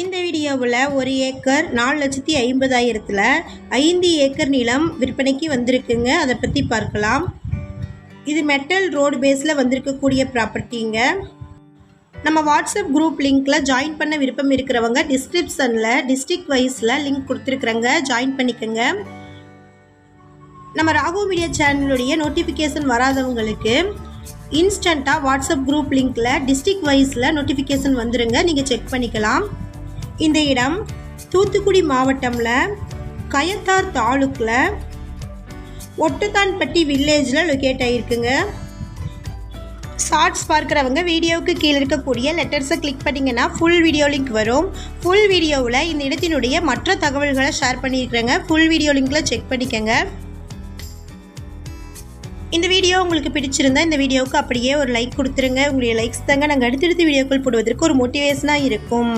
இந்த வீடியோவில் ஒரு ஏக்கர் நாலு லட்சத்தி ஐம்பதாயிரத்தில் ஐந்து ஏக்கர் நிலம் விற்பனைக்கு வந்திருக்குங்க. அதை பற்றி பார்க்கலாம். இது மெட்டல் ரோடு பேஸில் வந்திருக்கக்கூடிய ப்ராப்பர்ட்டிங்க. நம்ம வாட்ஸ்அப் குரூப் லிங்க்கில் ஜாயின் பண்ண விருப்பம் இருக்கிறவங்க டிஸ்கிரிப்ஷனில் டிஸ்ட்ரிக்ட் வைஸில் லிங்க் கொடுத்துருக்குறேங்க ஜாயின் பண்ணிக்கோங்க. நம்ம ராகு மீடியா சேனலுடைய நோட்டிஃபிகேஷன் வராதவங்களுக்கு இன்ஸ்டண்ட்டாக வாட்ஸ்அப் குரூப் லிங்க்கில் டிஸ்ட்ரிக்ட் வைஸில் நோட்டிஃபிகேஷன் வந்துருங்க. நீங்கள் செக் பண்ணிக்கலாம். இந்த இடம் தூத்துக்குடி மாவட்டமில் கயத்தார் தாலுக்கில் ஒட்டுத்தான்பட்டி வில்லேஜில் லொக்கேட் ஆகிருக்குங்க ஷார்ட்ஸ் பார்க்குறவங்க வீடியோவுக்கு கீழே இருக்கக்கூடிய லெட்டர்ஸை கிளிக் பண்ணிங்கன்னா ஃபுல் வீடியோ லிங்க் வரும். ஃபுல் வீடியோவில் இந்த இடத்தினுடைய மற்ற தகவல்களை ஷேர் பண்ணியிருக்கிறேங்க. ஃபுல் வீடியோ லிங்க்கில் செக் பண்ணிக்கோங்க. இந்த வீடியோ உங்களுக்கு பிடிச்சிருந்தா இந்த வீடியோவுக்கு அப்படியே ஒரு லைக் கொடுத்துருங்க. உங்களுடைய லைக்ஸ் தாங்க நாங்கள் அடுத்தடுத்த வீடியோக்கள் போடுவதற்கு ஒரு மோட்டிவேஷனாக இருக்கும்.